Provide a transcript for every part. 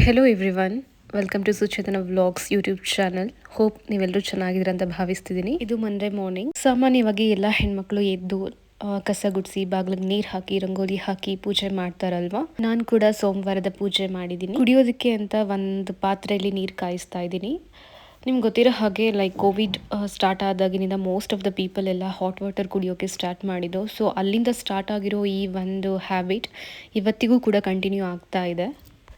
Hello every welcome to Suchetana vlogs YouTube channel hope ನೀವೆಲ್ಲರೂ ಚೆನ್ನಾಗಿದ್ದೀರ ಅಂತ ಭಾವಿಸ್ತಿದ್ದೀನಿ. ಇದು ಮಂಡೇ ಮಾರ್ನಿಂಗ್ ಸಾಮಾನ್ಯವಾಗಿ ಎಲ್ಲ ಹೆಣ್ಮಕ್ಳು ಎದ್ದು ಕಸ ಗುಡಿಸಿ, ಬಾಗಿಲಿಗೆ ನೀರು ಹಾಕಿ, ರಂಗೋಲಿ ಹಾಕಿ ಪೂಜೆ ಮಾಡ್ತಾರಲ್ವಾ? ನಾನು ಕೂಡ ಸೋಮವಾರದ ಪೂಜೆ ಮಾಡಿದ್ದೀನಿ. ಕುಡಿಯೋದಕ್ಕೆ ಅಂತ ಒಂದು ಪಾತ್ರೆಯಲ್ಲಿ ನೀರು ಕಾಯಿಸ್ತಾ ಇದ್ದೀನಿ. ನಿಮ್ಗೆ ಗೊತ್ತಿರೋ ಹಾಗೆ ಲೈಕ್ ಕೋವಿಡ್ ಸ್ಟಾರ್ಟ್ ಆದಾಗಿನಿಂದ ಮೋಸ್ಟ್ ಆಫ್ ದ ಪೀಪಲ್ ಎಲ್ಲ ಹಾಟ್ ವಾಟರ್ ಕುಡಿಯೋಕೆ ಸ್ಟಾರ್ಟ್ ಮಾಡಿದ್ದು. ಸೊ ಅಲ್ಲಿಂದ ಸ್ಟಾರ್ಟ್ ಆಗಿರೋ ಈ ಒಂದು ಹ್ಯಾಬಿಟ್ ಇವತ್ತಿಗೂ ಕೂಡ ಕಂಟಿನ್ಯೂ ಆಗ್ತಾ ಇದೆ.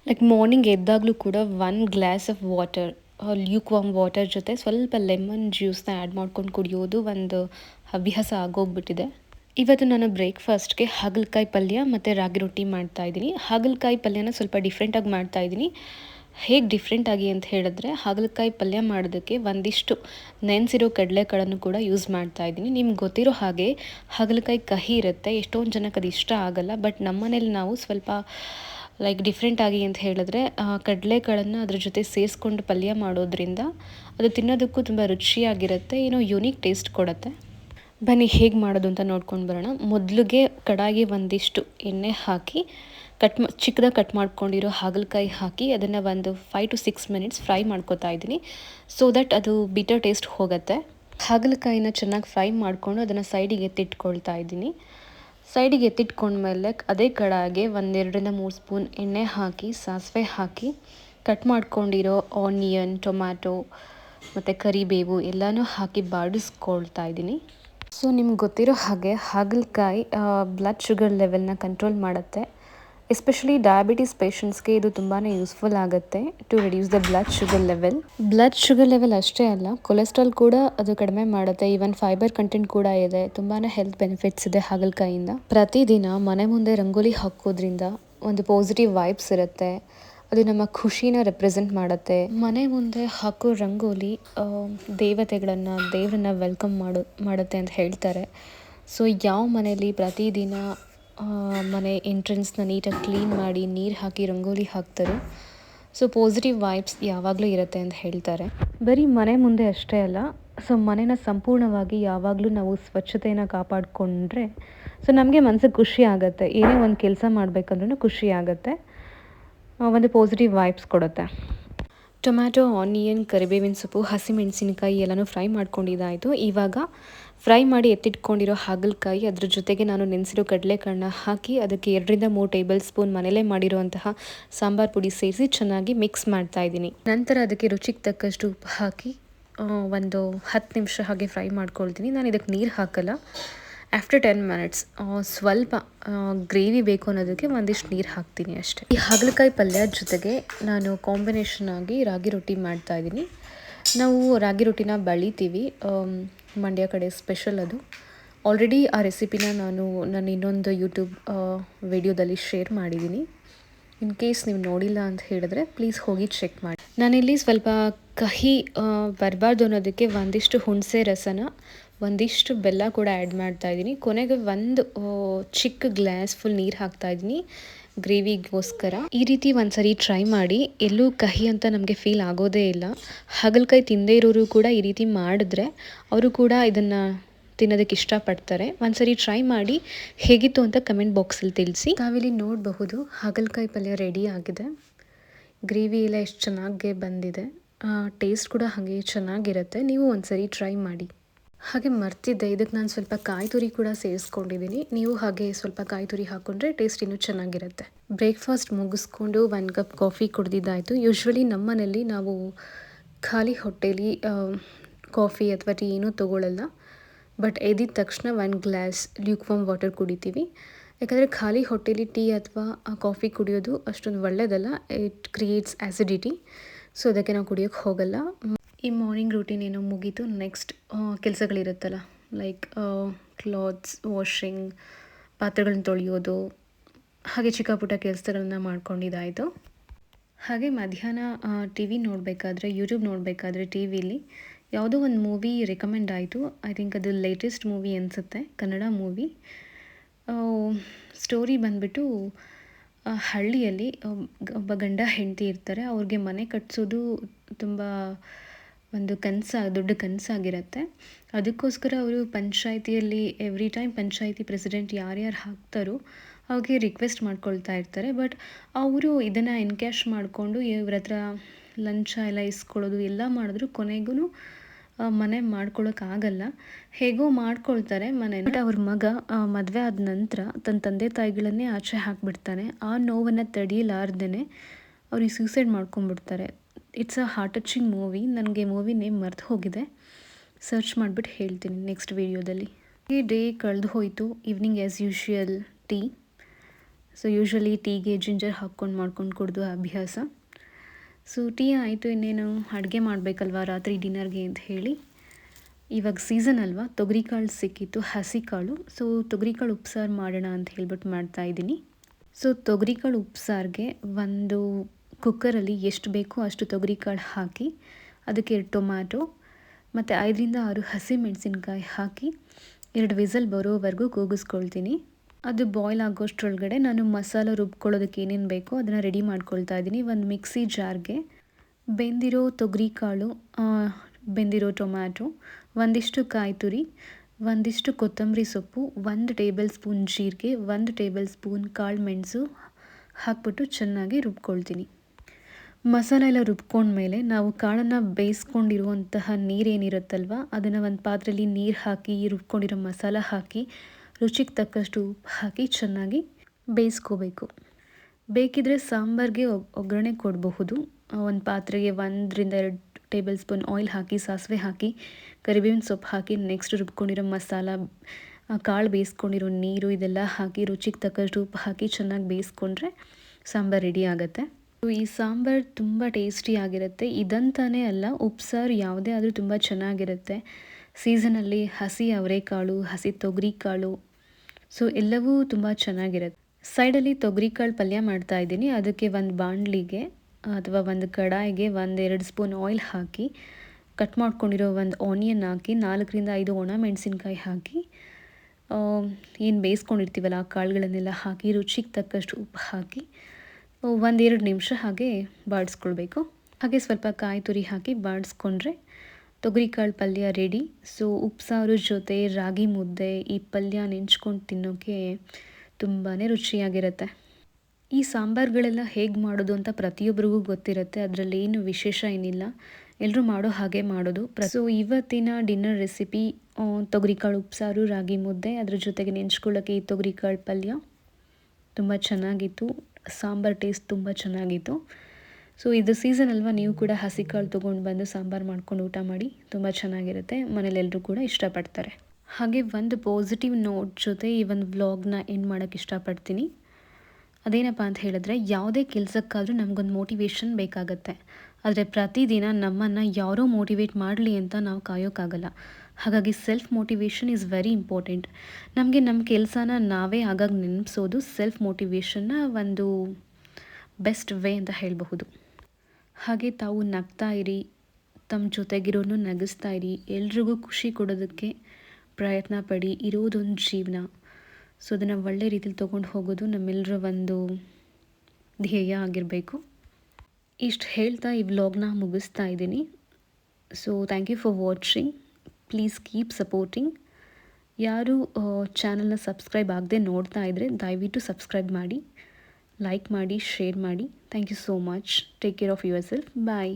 ಲೈಕ್ ಮಾರ್ನಿಂಗ್ ಎದ್ದಾಗಲೂ ಕೂಡ one glass of water lukewarm water ಜೊತೆ ಸ್ವಲ್ಪ ಲೆಮನ್ ಜ್ಯೂಸ್ನ ಆ್ಯಡ್ ಮಾಡ್ಕೊಂಡು ಕುಡಿಯೋದು ಒಂದು ಅಭ್ಯಾಸ ಆಗೋಗ್ಬಿಟ್ಟಿದೆ. ಇವತ್ತು ನಾನು ಬ್ರೇಕ್ಫಾಸ್ಟ್ಗೆ ಹಾಗಲಕಾಯಿ ಪಲ್ಯ ಮತ್ತು ರಾಗಿ ರೊಟ್ಟಿ ಮಾಡ್ತಾ ಇದ್ದೀನಿ. ಹಾಗಲಕಾಯಿ ಪಲ್ಯನ ಸ್ವಲ್ಪ ಡಿಫ್ರೆಂಟಾಗಿ ಮಾಡ್ತಾ ಇದ್ದೀನಿ. ಹೇಗೆ ಡಿಫ್ರೆಂಟಾಗಿ ಅಂತ ಹೇಳಿದ್ರೆ, ಹಾಗಲಕಾಯಿ ಪಲ್ಯ ಮಾಡೋದಕ್ಕೆ ಒಂದಿಷ್ಟು ನೆನೆಸಿರೋ ಕಡಲೆಕಾಳನ್ನು ಕೂಡ ಯೂಸ್ ಮಾಡ್ತಾ ಇದ್ದೀನಿ. ನಿಮ್ಗೆ ಗೊತ್ತಿರೋ ಹಾಗೆ ಹಾಗಲಕಾಯಿ ಕಹಿ ಇರುತ್ತೆ, ಎಷ್ಟೊಂದು ಜನಕ್ಕೆ ಅದು ಇಷ್ಟ ಆಗಲ್ಲ ಬಟ್ ನಮ್ಮನೇಲಿ ನಾವು ಸ್ವಲ್ಪ ಲೈಕ್ ಡಿಫ್ರೆಂಟ್ ಆಗಿ ಅಂತ ಹೇಳಿದ್ರೆ ಕಡಲೆಗಳನ್ನು ಅದ್ರ ಜೊತೆ ಸೇರಿಸ್ಕೊಂಡು ಪಲ್ಯ ಮಾಡೋದ್ರಿಂದ ಅದು ತಿನ್ನೋದಕ್ಕೂ ತುಂಬ ರುಚಿಯಾಗಿರುತ್ತೆ, ಏನೋ ಯುನೀಕ್ ಟೇಸ್ಟ್ ಕೊಡುತ್ತೆ. ಬನ್ನಿ, ಹೇಗೆ ಮಾಡೋದು ಅಂತ ನೋಡ್ಕೊಂಡು ಬರೋಣ. ಮೊದಲಿಗೆ ಕಡಾಗಿ ಒಂದಿಷ್ಟು ಎಣ್ಣೆ ಹಾಕಿ, ಕಟ್ ಚಿಕ್ಕದಾಗಿ ಕಟ್ ಮಾಡ್ಕೊಂಡಿರೋ ಹಾಗಲಕಾಯಿ ಹಾಕಿ ಅದನ್ನು ಒಂದು five to six minutes fry ಮಾಡ್ಕೊತಾ ಇದ್ದೀನಿ. ಸೊ ದಟ್ ಅದು ಬಿಟರ್ ಟೇಸ್ಟ್ ಹೋಗುತ್ತೆ. ಹಾಗಲಕಾಯಿನ ಚೆನ್ನಾಗಿ ಫ್ರೈ ಮಾಡಿಕೊಂಡು ಅದನ್ನು ಸೈಡಿಗೆ ಎತ್ತಿಟ್ಕೊಳ್ತಾ ಇದ್ದೀನಿ. ಸೈಡಿಗೆ ಎತ್ತಿಟ್ಕೊಂಡ್ಮೇಲೆ ಅದೇ ಕಡಾಯಿಗೆ ಒಂದೆರಡರಿಂದ ಮೂರು ಸ್ಪೂನ್ ಎಣ್ಣೆ ಹಾಕಿ, ಸಾಸಿವೆ ಹಾಕಿ ಕಟ್ ಮಾಡ್ಕೊಂಡಿರೋ ಆನಿಯನ್ ಟೊಮ್ಯಾಟೊ ಮತ್ತು ಕರಿಬೇವು ಎಲ್ಲನೂ ಹಾಕಿ ಬಾಡಿಸ್ಕೊಳ್ತಾ ಇದ್ದೀನಿ. ಸೊ ನಿಮ್ಗೆ ಗೊತ್ತಿರೋ ಹಾಗೆ ಹಾಗಲಕಾಯಿ ಬ್ಲಡ್ ಶುಗರ್ ಲೆವೆಲ್ನ ಕಂಟ್ರೋಲ್ ಮಾಡುತ್ತೆ. ಎಸ್ಪೆಷಲಿ ಡಯಾಬಿಟಿಸ್ ಪೇಷಂಟ್ಸ್ಗೆ ಇದು ತುಂಬಾ ಯೂಸ್ಫುಲ್ ಆಗುತ್ತೆ to reduce the blood sugar level blood sugar level ಅಷ್ಟೇ ಅಲ್ಲ ಕೊಲೆಸ್ಟ್ರಾಲ್ ಕೂಡ ಅದು ಕಡಿಮೆ ಮಾಡುತ್ತೆ. ಈವನ್ ಫೈಬರ್ ಕಂಟೆಂಟ್ ಕೂಡ ಇದೆ. ತುಂಬಾ ಹೆಲ್ತ್ ಬೆನಿಫಿಟ್ಸ್ ಇದೆ ಹಾಗಲಕಾಯಿಂದ. ಪ್ರತಿದಿನ ಮನೆ ಮುಂದೆ ರಂಗೋಲಿ ಹಾಕೋದ್ರಿಂದ ಒಂದು ಪಾಸಿಟಿವ್ ವೈಬ್ಸ್ ಇರುತ್ತೆ. ಅದು ನಮ್ಮ ಖುಷಿನ ರೆಪ್ರೆಸೆಂಟ್ ಮಾಡುತ್ತೆ. ಮನೆ ಮುಂದೆ ಹಾಕೋ ರಂಗೋಲಿ ದೇವತೆಗಳನ್ನು, ದೇವರನ್ನ ವೆಲ್ಕಮ್ ಮಾಡು, ಮಾಡುತ್ತೆ ಅಂತ ಹೇಳ್ತಾರೆ. ಸೊ ಯಾವ ಮನೆಯಲ್ಲಿ ಪ್ರತಿದಿನ ಮನೆ ಎಂಟ್ರೆನ್ಸ್ನ ನೀಟಾಗಿ ಕ್ಲೀನ್ ಮಾಡಿ ನೀರು ಹಾಕಿ ರಂಗೋಲಿ ಹಾಕ್ತಾರೆ. ಸೊ ಪಾಸಿಟಿವ್ ವೈಬ್ಸ್ ಯಾವಾಗಲೂ ಇರುತ್ತೆ ಅಂತ ಹೇಳ್ತಾರೆ. ಬರೀ ಮನೆ ಮುಂದೆ ಅಷ್ಟೇ ಅಲ್ಲ, ಸೊ ಮನೆನ ಸಂಪೂರ್ಣವಾಗಿ ಯಾವಾಗಲೂ ನಾವು ಸ್ವಚ್ಛತೆಯನ್ನು ಕಾಪಾಡಿಕೊಂಡ್ರೆ, ಸೊ ನಮಗೆ ಮನಸ್ಸಿಗೆ ಖುಷಿ ಆಗುತ್ತೆ. ಏನೇ ಒಂದು ಕೆಲಸ ಮಾಡಬೇಕಂದ್ರೂ ಖುಷಿ ಆಗುತ್ತೆ. ಒಂದು ಪಾಸಿಟಿವ್ ವೈಬ್ಸ್ ಕೊಡುತ್ತೆ. ಟೊಮ್ಯಾಟೊ, ಆನಿಯನ್, ಕರಿಬೇವಿನ ಸೊಪ್ಪು, ಹಸಿಮೆಣಸಿನಕಾಯಿ ಎಲ್ಲನೂ ಫ್ರೈ ಮಾಡ್ಕೊಂಡಿದ್ದಾಯಿತು. ಇವಾಗ ಫ್ರೈ ಮಾಡಿ ಎತ್ತಿಟ್ಕೊಂಡಿರೋ ಹಾಗಲಕಾಯಿ ಅದ್ರ ಜೊತೆಗೆ ನಾನು ನೆನೆಸಿರೋ ಕಡಲೆಕಾಳನ್ನ ಹಾಕಿ ಅದಕ್ಕೆ ಎರಡರಿಂದ ಮೂರು ಟೇಬಲ್ ಸ್ಪೂನ್ ಮನೇಲೇ ಮಾಡಿರುವಂತಹ ಸಾಂಬಾರ್ ಪುಡಿ ಸೇರಿಸಿ ಚೆನ್ನಾಗಿ ಮಿಕ್ಸ್ ಮಾಡ್ತಾ ಇದ್ದೀನಿ. ನಂತರ ಅದಕ್ಕೆ ರುಚಿಗೆ ತಕ್ಕಷ್ಟು ಉಪ್ಪು ಹಾಕಿ ಒಂದು ಹತ್ತು ನಿಮಿಷ ಹಾಗೆ ಫ್ರೈ ಮಾಡ್ಕೊಳ್ತೀನಿ. ನಾನು ಇದಕ್ಕೆ ನೀರು ಹಾಕಲ್ಲ. ಆಫ್ಟರ್ ಟೆನ್ ಮಿನಿಟ್ಸ್ ಸ್ವಲ್ಪ ಗ್ರೇವಿ ಬೇಕು ಅನ್ನೋದಕ್ಕೆ ಒಂದಿಷ್ಟು ನೀರು ಹಾಕ್ತೀನಿ ಅಷ್ಟೇ. ಈ ಹಾಗಲಕಾಯಿ ಪಲ್ಯ ಜೊತೆಗೆ ನಾನು ಕಾಂಬಿನೇಷನ್ ಆಗಿ ರಾಗಿ ರೊಟ್ಟಿ ಮಾಡ್ತಾ ಇದ್ದೀನಿ. ನಾವು ರಾಗಿ ರೊಟ್ಟಿನ ಬಳಿತೀವಿ. ಮಂಡ್ಯ ಕಡೆ ಸ್ಪೆಷಲ್ ಅದು. ಆಲ್ರೆಡಿ ಆ ರೆಸಿಪಿನ ನಾನು ನನ್ನ ಇನ್ನೊಂದು ಯೂಟ್ಯೂಬ್ ವಿಡಿಯೋದಲ್ಲಿ ಶೇರ್ ಮಾಡಿದ್ದೀನಿ. ಇನ್ ಕೇಸ್ ನೀವು ನೋಡಿಲ್ಲ ಅಂತ ಹೇಳಿದ್ರೆ ಪ್ಲೀಸ್ ಹೋಗಿ ಚೆಕ್ ಮಾಡಿ. ನಾನಿಲ್ಲಿ ಸ್ವಲ್ಪ ಕಹಿ ಬರಬಾರ್ದು ಅನ್ನೋದಕ್ಕೆ ಒಂದಿಷ್ಟು ಹುಣಸೆ ರಸನ ಒಂದಿಷ್ಟು ಬೆಲ್ಲ ಕೂಡ ಆ್ಯಡ್ ಮಾಡ್ತಾ ಇದ್ದೀನಿ. ಕೊನೆಗೆ ಒಂದು ಚಿಕ್ಕ ಗ್ಲಾಸ್ ಫುಲ್ ನೀರು ಹಾಕ್ತಾ ಇದ್ದೀನಿ ಗ್ರೇವಿಗೋಸ್ಕರ. ಈ ರೀತಿ ಒಂದ್ಸರಿ ಟ್ರೈ ಮಾಡಿ. ಎಲ್ಲೂ ಕಹಿ ಅಂತ ನಮಗೆ ಫೀಲ್ ಆಗೋದೇ ಇಲ್ಲ. ಹಾಗಲಕಾಯಿ ತಿಂದೇ ಇರೋರು ಕೂಡ ಈ ರೀತಿ ಮಾಡಿದ್ರೆ ಅವರು ಕೂಡ ಇದನ್ನು ತಿನ್ನೋದಕ್ಕೆ ಇಷ್ಟಪಡ್ತಾರೆ. ಒಂದ್ಸರಿ ಟ್ರೈ ಮಾಡಿ ಹೇಗಿತ್ತು ಅಂತ ಕಮೆಂಟ್ ಬಾಕ್ಸಲ್ಲಿ ತಿಳಿಸಿ. ನಾವಿಲ್ಲಿ ನೋಡಬಹುದು ಹಾಗಲಕಾಯಿ ಪಲ್ಯ ರೆಡಿ ಆಗಿದೆ. ಗ್ರೇವಿ ಎಲ್ಲ ಎಷ್ಟು ಚೆನ್ನಾಗಿ ಬಂದಿದೆ. ಟೇಸ್ಟ್ ಕೂಡ ಹಾಗೆ ಚೆನ್ನಾಗಿರುತ್ತೆ. ನೀವು ಒಂದ್ಸರಿ ಟ್ರೈ ಮಾಡಿ. ಹಾಗೆ ಮರ್ತಿದ್ದೆ. ಇದಕ್ಕೆ ನಾನು ಸ್ವಲ್ಪ ಕಾಯಿ ತುರಿ ಕೂಡ ಸೇರಿಸ್ಕೊಂಡಿದ್ದೀನಿ ನೀವು ಹಾಗೆ ಸ್ವಲ್ಪ ಕಾಯಿ ತುರಿ ಹಾಕ್ಕೊಂಡ್ರೆ ಟೇಸ್ಟ್ ಇನ್ನೂ ಚೆನ್ನಾಗಿರುತ್ತೆ. ಬ್ರೇಕ್ಫಾಸ್ಟ್ ಮುಗಿಸ್ಕೊಂಡು ಒನ್ ಕಪ್ ಕಾಫಿ ಕುಡ್ದಿದ್ದಾಯಿತು. ಯೂಶ್ವಲಿ ನಮ್ಮನೇಲಿ ನಾವು ಖಾಲಿ ಹೊಟ್ಟೆಲಿ ಕಾಫಿ ಅಥವಾ ಟೀ ಏನೂ ತೊಗೊಳ್ಳಲ್ಲ ಬಟ್ ಎದ್ದಿದ ತಕ್ಷಣ ಒನ್ ಗ್ಲಾಸ್ ಲ್ಯೂಕ್ವಾಮ್ ವಾಟರ್ ಕುಡಿತೀವಿ. ಯಾಕಂದರೆ ಖಾಲಿ ಹೊಟ್ಟೆಲಿ ಟೀ ಅಥವಾ ಕಾಫಿ ಕುಡಿಯೋದು ಅಷ್ಟೊಂದು ಒಳ್ಳೆಯದಲ್ಲ ಇಟ್ ಕ್ರಿಯೇಟ್ಸ್ ಆ್ಯಸಿಡಿಟಿ ಸೊ ಅದಕ್ಕೆ ನಾವು ಕುಡಿಯೋಕ್ಕೆ ಹೋಗಲ್ಲ. ಈ ಮಾರ್ನಿಂಗ್ ರೂಟೀನ್ ಏನೋ ಮುಗೀತು? ನೆಕ್ಸ್ಟ್ ಕೆಲಸಗಳಿರುತ್ತಲ್ಲ. ಲೈಕ್ ಕ್ಲಾತ್ಸ್ ವಾಷಿಂಗ್ ಪಾತ್ರೆಗಳನ್ನ ತೊಳೆಯೋದು, ಹಾಗೆ ಚಿಕ್ಕ ಪುಟ್ಟ ಕೆಲಸಗಳನ್ನ ಮಾಡ್ಕೊಂಡಿದ್ದಾಯಿತು. ಹಾಗೆ ಮಧ್ಯಾಹ್ನ ಟಿ ವಿ ನೋಡಬೇಕಾದ್ರೆ ಯೂಟ್ಯೂಬ್ ನೋಡಬೇಕಾದ್ರೆ ಟಿ ವಿಲಿ ಯಾವುದೋ ಒಂದು ಮೂವಿ ರೆಕಮೆಂಡ್ ಆಯಿತು. ಐ ಥಿಂಕ್ ಅದು ಲೇಟೆಸ್ಟ್ ಮೂವಿ ಅನಿಸುತ್ತೆ, ಕನ್ನಡ ಮೂವಿ ಸ್ಟೋರಿ ಬಂದುಬಿಟ್ಟು ಹಳ್ಳಿಯಲ್ಲಿ ಒಬ್ಬ ಗಂಡ ಹೆಂಡತಿ ಇರ್ತಾರೆ. ಅವ್ರಿಗೆ ಮನೆ ಕಟ್ಸೋದು ತುಂಬ ಒಂದು ಕನಸು, ದೊಡ್ಡ ಕನಸಾಗಿರತ್ತೆ. ಅದಕ್ಕೋಸ್ಕರ ಅವರು ಪಂಚಾಯಿತಿಯಲ್ಲಿ ಎವ್ರಿ ಟೈಮ್ ಪಂಚಾಯಿತಿ ಪ್ರೆಸಿಡೆಂಟ್ ಯಾರ್ಯಾರು ಹಾಕ್ತಾರೋ ಅವ್ರಿಗೆ ರಿಕ್ವೆಸ್ಟ್ ಮಾಡ್ಕೊಳ್ತಾ ಇರ್ತಾರೆ. ಬಟ್ ಅವರು ಇದನ್ನು ಎನ್ಕ್ಯಾಶ್ ಮಾಡಿಕೊಂಡು ಇವ್ರ ಹತ್ರ ಲಂಚ ಎಲ್ಲ ಇಸ್ಕೊಳ್ಳೋದು ಎಲ್ಲ ಮಾಡಿದ್ರು ಕೊನೆಗೂ ಮನೆ ಮಾಡ್ಕೊಳ್ಳೋಕ್ಕಾಗಲ್ಲ ಹೇಗೋ ಮಾಡ್ಕೊಳ್ತಾರೆ ಮನೆ ಬಟ್ ಅವ್ರ ಮಗ ಮದುವೆ ಆದ ನಂತರ ತನ್ನ ತಂದೆ ತಾಯಿಗಳನ್ನೇ ಆಚೆ ಹಾಕಿಬಿಡ್ತಾನೆ. ಆ ನೋವನ್ನು ತಡೆಯಲಾರ್ದೇ ಅವ್ರಿಗೆ suicide ಮಾಡ್ಕೊಂಡ್ಬಿಡ್ತಾರೆ. It's a heart touching movie ನನಗೆ ಮೂವಿ ನೇಮ್ ಮರೆತು ಹೋಗಿದೆ. ಸರ್ಚ್ ಮಾಡಿಬಿಟ್ಟು ಹೇಳ್ತೀನಿ ನೆಕ್ಸ್ಟ್ ವೀಡಿಯೋದಲ್ಲಿ ಈ ಡೇ ಕಳೆದು ಹೋಯಿತು. Evening as usual tea so usually ಟೀಗೆ ginger ಹಾಕ್ಕೊಂಡು ಮಾಡ್ಕೊಂಡು ಕುಡ್ದು ಅಭ್ಯಾಸ. ಸೊ ಟೀ ಆಯಿತು ಇನ್ನೇನು? ಅಡುಗೆ ಮಾಡಬೇಕಲ್ವ? ರಾತ್ರಿ ಡಿನ್ನರ್ಗೆ ಅಂತ ಹೇಳಿ. ಇವಾಗ ಸೀಸನ್ ಅಲ್ವಾ? ತೊಗರಿಕಾಳು ಸಿಕ್ಕಿತ್ತು, ಹಸಿ ಕಾಳು. ಸೊ ತೊಗರಿಕಾಳು ಉಪ್ಸಾರು ಮಾಡೋಣ ಅಂತ ಹೇಳ್ಬಿಟ್ಟು ಮಾಡ್ತಾಯಿದ್ದೀನಿ ಸೊ ತೊಗರಿಕಾಳು ಉಪ್ಸಾರಿಗೆ ಒಂದು ಕುಕ್ಕರಲ್ಲಿ ಎಷ್ಟು ಬೇಕೋ ಅಷ್ಟು ತೊಗರಿಕಾಳು ಹಾಕಿ, ಅದಕ್ಕೆ ಟೊಮ್ಯಾಟೊ ಮತ್ತು ಐದರಿಂದ ಆರು ಹಸಿ ಮೆಣಸಿನ್ಕಾಯಿ ಹಾಕಿ ಎರಡು ವಿಸಲ್ ಬರೋವರೆಗೂ ಕೂಗಿಸ್ಕೊಳ್ತೀನಿ. ಅದು ಬಾಯ್ಲ್ ಆಗೋಷ್ಟ್ರೊಳಗಡೆ ನಾನು ಮಸಾಲ ರುಬ್ಕೊಳ್ಳೋದಕ್ಕೆ ಏನೇನು ಬೇಕೋ ಅದನ್ನು ರೆಡಿ ಮಾಡ್ಕೊಳ್ತಾ ಇದ್ದೀನಿ. ಒಂದು ಮಿಕ್ಸಿ ಜಾರ್ಗೆ ಬೆಂದಿರೋ ತೊಗರಿ ಕಾಳು ಬೆಂದಿರೋ ಟೊಮ್ಯಾಟೊ ಒಂದಿಷ್ಟು ಕಾಯಿ ತುರಿ ಒಂದಿಷ್ಟು ಕೊತ್ತಂಬರಿ ಸೊಪ್ಪು, ಒಂದು ಟೇಬಲ್ ಸ್ಪೂನ್ ಜೀರಿಗೆ, ಒಂದು ಟೇಬಲ್ ಸ್ಪೂನ್ ಕಾಳು ಮೆಣಸು ಹಾಕ್ಬಿಟ್ಟು ಚೆನ್ನಾಗಿ ರುಬ್ಕೊಳ್ತೀನಿ. ಮಸಾಲ ಎಲ್ಲ ರುಬ್ಕೊಂಡ್ಮೇಲೆ ನಾವು ಕಾಳನ್ನು ಬೇಯಿಸ್ಕೊಂಡಿರುವಂತಹ ನೀರೇನಿರುತ್ತಲ್ವ, ಅದನ್ನು ಒಂದು ಪಾತ್ರೆಯಲ್ಲಿ ನೀರು ಹಾಕಿ, ರುಬ್ಕೊಂಡಿರೋ ಮಸಾಲ ಹಾಕಿ, ರುಚಿಗೆ ತಕ್ಕಷ್ಟು ಉಪ್ಪು ಹಾಕಿ ಚೆನ್ನಾಗಿ ಬೇಯಿಸ್ಕೋಬೇಕು. ಬೇಕಿದ್ರೆ ಸಾಂಬಾರಿಗೆ ಒಗ್ಗರಣೆ ಕೊಡಬಹುದು. ಒಂದು ಪಾತ್ರೆಗೆ ಒಂದರಿಂದ ಎರಡು ಟೇಬಲ್ ಸ್ಪೂನ್ ಆಯಿಲ್ ಹಾಕಿ, ಸಾಸಿವೆ ಹಾಕಿ, ಕರಿಬೇವಿನ ಸೊಪ್ಪು ಹಾಕಿ, ನೆಕ್ಸ್ಟ್ ರುಬ್ಕೊಂಡಿರೋ ಮಸಾಲ ಕಾಳು ಬೇಯಿಸ್ಕೊಂಡಿರೋ ನೀರು ಇದೆಲ್ಲ ಹಾಕಿ, ರುಚಿಗೆ ತಕ್ಕಷ್ಟು ಉಪ್ಪು ಹಾಕಿ ಚೆನ್ನಾಗಿ ಬೇಯಿಸ್ಕೊಂಡ್ರೆ ಸಾಂಬಾರು ರೆಡಿ ಆಗುತ್ತೆ. ಈ ಸಾಂಬಾರು ತುಂಬ ಟೇಸ್ಟಿಯಾಗಿರುತ್ತೆ ಇದಂತಾನೇ ಅಲ್ಲ, ಉಪ್ಸಾರು ಯಾವುದೇ ಆದರೂ ತುಂಬ ಚೆನ್ನಾಗಿರುತ್ತೆ. ಸೀಸನಲ್ಲಿ ಹಸಿ ಅವರೆಕಾಳು, ಹಸಿ ತೊಗರಿ ಕಾಳು ಸೊ ಎಲ್ಲವೂ ತುಂಬ ಚೆನ್ನಾಗಿರುತ್ತೆ. ಸೈಡಲ್ಲಿ ತೊಗರಿ ಕಾಳು ಪಲ್ಯ ಮಾಡ್ತಾ ಇದ್ದೀನಿ. ಅದಕ್ಕೆ ಒಂದು ಬಾಣಲಿಗೆ ಅಥವಾ ಒಂದು ಕಡಾಯಿಗೆ ಒಂದು ಎರಡು ಸ್ಪೂನ್ ಆಯಿಲ್ ಹಾಕಿ, ಕಟ್ ಮಾಡ್ಕೊಂಡಿರೋ ಒಂದು ಆನಿಯನ್ ಹಾಕಿ, ನಾಲ್ಕರಿಂದ ಐದು ಒಣ ಮೆಣಸಿನ್ಕಾಯಿ ಹಾಕಿ ಏನು ಬೇಯಿಸ್ಕೊಂಡಿರ್ತೀವಲ್ಲ ಆ ಕಾಳುಗಳನ್ನೆಲ್ಲ ಹಾಕಿ, ರುಚಿಗೆ ತಕ್ಕಷ್ಟು ಉಪ್ಪು ಹಾಕಿ ಒಂದೆರಡು ನಿಮಿಷ ಹಾಗೆ ಬಾಡಿಸ್ಕೊಳ್ಬೇಕು. ಹಾಗೆ ಸ್ವಲ್ಪ ಕಾಯಿ ತುರಿ ಹಾಕಿ ಬಾಡಿಸ್ಕೊಂಡ್ರೆ ತೊಗರಿಕಾಳು ಪಲ್ಯ ರೆಡಿ ಸೊ ಉಪ್ಸಾರು ಜೊತೆ ರಾಗಿ ಮುದ್ದೆ ಈ ಪಲ್ಯ ನೆಂಚ್ಕೊಂಡು ತಿನ್ನೋಕ್ಕೆ ತುಂಬಾ ರುಚಿಯಾಗಿರುತ್ತೆ. ಈ ಸಾಂಬಾರುಗಳೆಲ್ಲ ಹೇಗೆ ಮಾಡೋದು ಅಂತ ಪ್ರತಿಯೊಬ್ಬರಿಗೂ ಗೊತ್ತಿರುತ್ತೆ. ಅದರಲ್ಲಿ ಏನು ವಿಶೇಷ ಏನಿಲ್ಲ. ಎಲ್ಲರೂ ಮಾಡೋ ಹಾಗೆ ಮಾಡೋದು. ಸೊ ಇವತ್ತಿನ ಡಿನ್ನರ್ ರೆಸಿಪಿ ತೊಗರಿಕಾಳು ಉಪ್ಸಾರು, ರಾಗಿ ಮುದ್ದೆ ಅದ್ರ ಜೊತೆಗೆ ನೆಂಚ್ಕೊಳ್ಳೋಕ್ಕೆ ಈ ತೊಗರಿಕಾಳು ಪಲ್ಯ ತುಂಬ ಚೆನ್ನಾಗಿತ್ತು. ಸಾಂಬಾರು ಟೇಸ್ಟ್ ತುಂಬ ಚೆನ್ನಾಗಿತ್ತು. ಸೊ ಇದು ಸೀಸನ್ ಅಲ್ವಾ, ನೀವು ಕೂಡ ಹಸಿ ಕಾಳು ತೊಗೊಂಡು ಬಂದು ಸಾಂಬಾರು ಮಾಡ್ಕೊಂಡು ಊಟ ಮಾಡಿ, ತುಂಬ ಚೆನ್ನಾಗಿರುತ್ತೆ. ಮನೇಲೆಲ್ಲರೂ ಕೂಡ ಇಷ್ಟಪಡ್ತಾರೆ. ಹಾಗೆ ಒಂದು ಪಾಸಿಟಿವ್ ನೋಟ್ ಜೊತೆ ಈ ಒಂದು ವ್ಲಾಗ್ನ ಎಂಡ್ ಮಾಡೋಕ್ಕೆ ಇಷ್ಟಪಡ್ತೀನಿ. ಅದೇನಪ್ಪ ಅಂತ ಹೇಳಿದ್ರೆ, ಯಾವುದೇ ಕೆಲಸಕ್ಕಾದರೂ ನಮಗೊಂದು ಮೋಟಿವೇಶನ್ ಬೇಕಾಗತ್ತೆ. ಆದರೆ ಪ್ರತಿದಿನ ನಮ್ಮನ್ನು ಯಾರೋ ಮೋಟಿವೇಟ್ ಮಾಡಲಿ ಅಂತ ನಾವು ಕಾಯೋಕ್ಕಾಗಲ್ಲ ಹಾಗಾಗಿ self motivation is very important ನಮಗೆ ನಮ್ಮ ಕೆಲಸನ ನಾವೇ ಆಗಾಗ ನೆನಪಿಸೋದು ಸೆಲ್ಫ್ ಮೋಟಿವೇಶನ್ನ ಒಂದು ಬೆಸ್ಟ್ ವೇ ಅಂತ ಹೇಳಬಹುದು. ಹಾಗೆ ತಾವು ನಗ್ತಾ ಇರಿ ತಮ್ಮ ಜೊತೆಗಿರೋನು ನಗಿಸ್ತಾ ಇರಿ, ಎಲ್ರಿಗೂ ಖುಷಿ ಕೊಡೋದಕ್ಕೆ ಪ್ರಯತ್ನ ಪಡಿ, ಇರೋದೊಂದು ಜೀವನ. ಸೊ ಅದನ್ನು ಒಳ್ಳೆ ರೀತಿಲಿ ತೊಗೊಂಡು ಹೋಗೋದು ನಮ್ಮೆಲ್ಲರ ಒಂದು ಧ್ಯೇಯ ಆಗಿರಬೇಕು. ಇಷ್ಟು ಹೇಳ್ತಾ ಈ ವ್ಲಾಗ್ನ ಮುಗಿಸ್ತಾ ಇದ್ದೀನಿ. So thank you for watching please keep supporting ಯಾರು ಚಾನಲ್ನ ಸಬ್ಸ್ಕ್ರೈಬ್ ಆಗದೆ ನೋಡ್ತಾ ಇದ್ದರೆ ದಯವಿಟ್ಟು ಸಬ್ಸ್ಕ್ರೈಬ್ ಮಾಡಿ ಲೈಕ್ ಮಾಡಿ ಶೇರ್ ಮಾಡಿ. Thank you so much take care of yourself bye